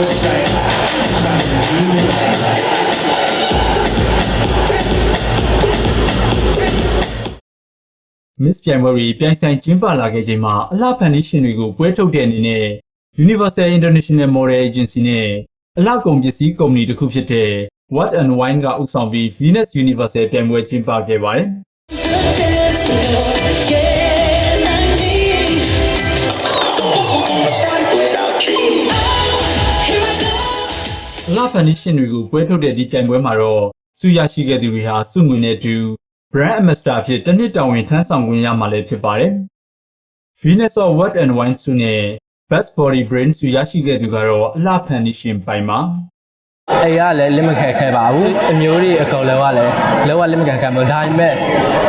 Miss ပြိုင် ပွဲတွေပြိုင်ဆိုင်ကျင်းပလာခဲ့ချိန်မှာအလှဖန်တီးရှင်တွေကိုပွဲထုတ်တဲ့အနေနဲ့ Universal International Model Agency နဲ့အလှကုန်ပစ္စည်းကုမ္ပဏီတစ်ခုဖြစ်တဲ့ What and Wine ကဥဆောင်ပြီး Venus Universal ပြိုင်ပွဲကျင်းပခဲ့ပါတယ်။အလှဖန်တီးရှင်တွေကိုပွဲထုတ်တဲ့ဒီပြိုင်ပွဲမှာတော့စုရရှိခဲ့သူတွေဟာစုငွေနဲ့အတူ Brand Ambassador အဖြစ်တစ်နှစ်တာဝန်ထမ်းဆောင်ခွင့်ရမှာလည်းဖြစ်ပါတယ်။ Venus of What and Wine ဆုနဲ့ Best Body Brain ဆုရရှိခဲ့သူကတော့အလှဖန်တီးရှင်ပိုင်ပါအဲ့ရလည်းလက်မခံခဲ့ပါဘူးအမျိုးတွေအကောင်လည်းကလည်းလောကလက်မခံခဲ့မှာဒါပေမဲ့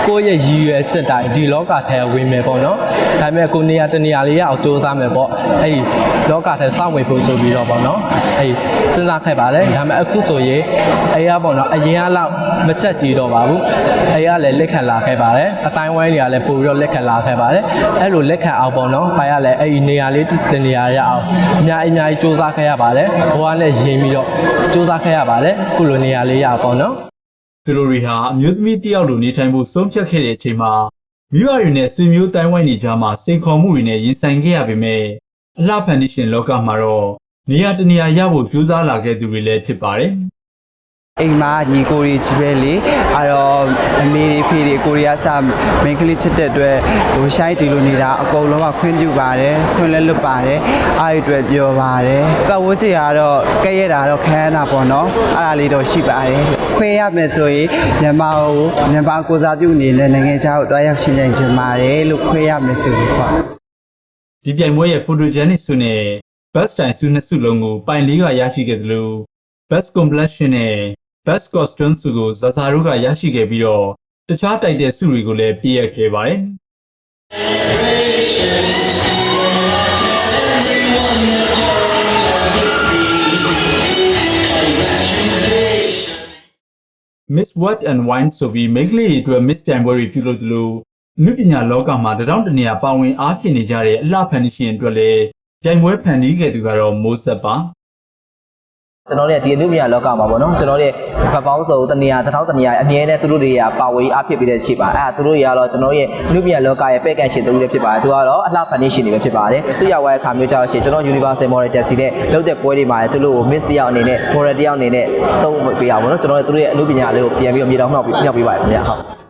ကိုယ့်ရဲ့ရည်ရွယ်ချက်တိုင်းဒီလောကထဲဝင်မယ်ပေါ့နော်ဒါပေမဲ့ကိုနေရာတနေရာလေးရအောင်စူးစမ်းမယ်ပေါ့အဲ့ဒီလောကထဲစောင့်ဝင်ဖို့ဆိုပြီးတော့ပေါ့နော်အဲ့ဒီစဉ်းစားခဲ့ပါလေဒါပေမဲ့အခုဆိုရင်အဲ့ရပေါ့နော်အရင်ကလောက်မချက်တည်တော့ပါဘူးအဲ့ရလည်းလက်ခံလာခဲ့ပါတယ်အတိုင်းဝိုင်းတွေကလည်းပို့ပြီးတော့လက်ခံလာခဲ့ပါတယ်အဲ့လိုလက်ခံအောင်ပေါ့နော်ဖိုင်ရလည်းအဲ့ဒီနေရာလေးတနေရာရအောင်အများအများကြီးစူးစမ်းခဲ့ရပါတယ်ဘဝနဲ့ရင်းပြီးတော့စူးစမ်းခဲ့ရပါတယ်ခုလိုနေရာလေးရပေါ့နော် သူတို့တွေဟာအမျိုးသမီးတစ်ယောက်လိုနေထိုင်ဖို့ဆုံးဖြတ်ခဲ့တဲ့အချိန်မှာမိဘတွေနဲ့ဆွေမျိုးတိုင်းဝိုင်းနေကြမှာစိန်ခေါ်မှုတွေနဲ့ရင်ဆိုင်ခဲ့ရပေမဲ့အလှဖန်တီးရှင်လောကမှာတော့နေရာတနေရာရဖို့ကြိုးစားလာခဲ့သူတွေလည်းဖြစ်ပါတယ် အိမ်မှာညီကိုတွေကြီးပဲလေအဲ့တော့အမေတွေဖေတွေကိုရီးယားစာမိန်းကလေးချစ်တဲ့အတွက်ဟိုရှိုင်းတီလိုနေတာအကုန်လုံးကခွင့်ပြုပါတယ်ခွင့်လည်းလွတ်ပါတယ်အားရအတွက်ပြောပါတယ်ပတ်ဝန်းကျင်ကတော့ကဲ့ရဲ့တာတော့ခမ်းတာပေါ့နော်အဲ့ဒါလေးတော့ရှိပါတယ်ခွင့်ရမယ်ဆိုရင်မြန်မာကိုမြန်မာကိုစားပြုအနေနဲ့နိုင်ငံခြားကိုတွားရောက်ရှင်းကြချင်ပါတယ်လို့ခွင့်ရမယ်ဆိုရင်ပေါ့ဒီပြိုင်ပွဲရဲ့ photogenic ဆုနဲ့ best style ဆုနှစ်ဆုလုံးကိုပိုင်လေးကရရှိခဲ့သလို best complexion နဲ့ best costume ဆုကိုဇာစာတို့ကရရှိခဲ့ပြီးတော့တခြားတိုက်တဲ့ဆုတွေကိုလည်းပေးအပ်ခဲ့ပါတယ် Miss What and Wine ဆိုပြီးမိန်းကလေးတွေအတွက် Miss ပြိုင်ပွဲတွေပြုလုပ်သလိုနုပညာလောကမှာတရောင်းတနေရာပါဝင်အားဖြည့်နေကြတဲ့အလှဖန်တီးရှင်အတွက်လည်းပြိုင်ပွဲဖန်တီးခဲ့သူကတော့မိုးဆက်ပါ ကျွန်တော်တို့ဒီအနုပညာလောကမှာပေါ့နော်ကျွန်တော်တို့ဘက်ပေါင်းစုံတနေရာတစ်ထောင်တနေရာအမြဲတမ်းသူတို့တွေကပါဝင်အားဖြစ်ပြီးတဲ့ရှိပါအဲ့ဒါသူတို့တွေကတော့ကျွန်တော်ရဲ့အနုပညာလောကရဲ့ပဲ့ကန်ရှင်သူတွေဖြစ်ပါတယ်သူကတော့အလှဖန်နေရှင်တွေပဲဖြစ်ပါတယ်ဆွေရဝါရဲ့အခါမျိုးကြောင့်ရှင်ကျွန်တော် Universal Model Taxi နဲ့လုပ်တဲ့ပွဲတွေမှာလည်းသူတို့ကို Miss တယောက်အနေနဲ့ Model တယောက်အနေနဲ့သုံးပေးရပါဘောနော်ကျွန်တော်တို့သူတို့ရဲ့အနုပညာလေးကိုပြန်ပြီးတော့မြေတောင်မြောက်ပြီးမြောက်ပေးပါတယ်ခင်ဗျာဟုတ်